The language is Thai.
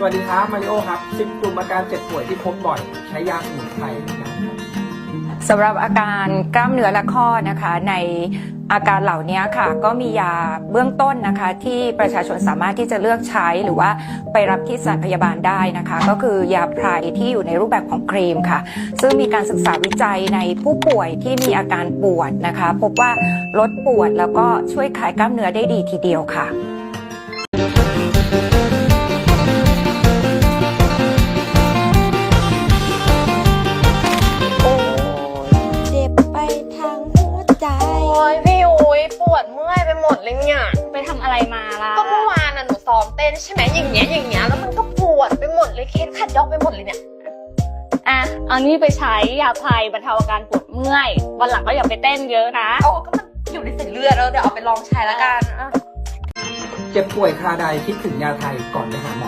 สวัสดีครับมาริโอครับสิบกลุ่มอาการเจ็บป่วยที่พบบ่อย ใช้ยาสมุนไพรหรือยังครับสำหรับอาการกล้ามเนื้อและข้อนะคะในอาการเหล่านี้ค่ะก็มียาเบื้องต้นนะคะที่ประชาชนสามารถที่จะเลือกใช้หรือว่าไปรับที่สถานพยาบาลได้นะคะ ก็คือยาไพรที่อยู่ในรูปแบบของครีมค่ะ ซึ่งมีการศึกษาวิจัยในผู้ป่วยที่มีอาการปวดนะคะ พบว่าลดปวดแล้วก็ช่วยคลายกล้ามเนื้อได้ดีทีเดียวค่ะ อะไรมาล่ะก็เมื่อวานน่ะหนูซ้อมเต้นใช่ไหมอย่างเงี้ยอย่างเงี้ยแล้วมันก็ปวดไปหมดเลยเคสขัดยอกไปหมดเลยเนี่ยอะเอานี่ไปใช้ยาคลายบรรเทาอาการปวดเมื่อยวันหลังก็อย่าไปเต้นเยอะนะโอ้ก็มันอยู่ในเส้นเลือดแล้วเดี๋ยวเอาไปลองใช้แล้วกันอะ เจ็บป่วยคราใดคิดถึงยาไทยก่อนไปหาหมอนะครับ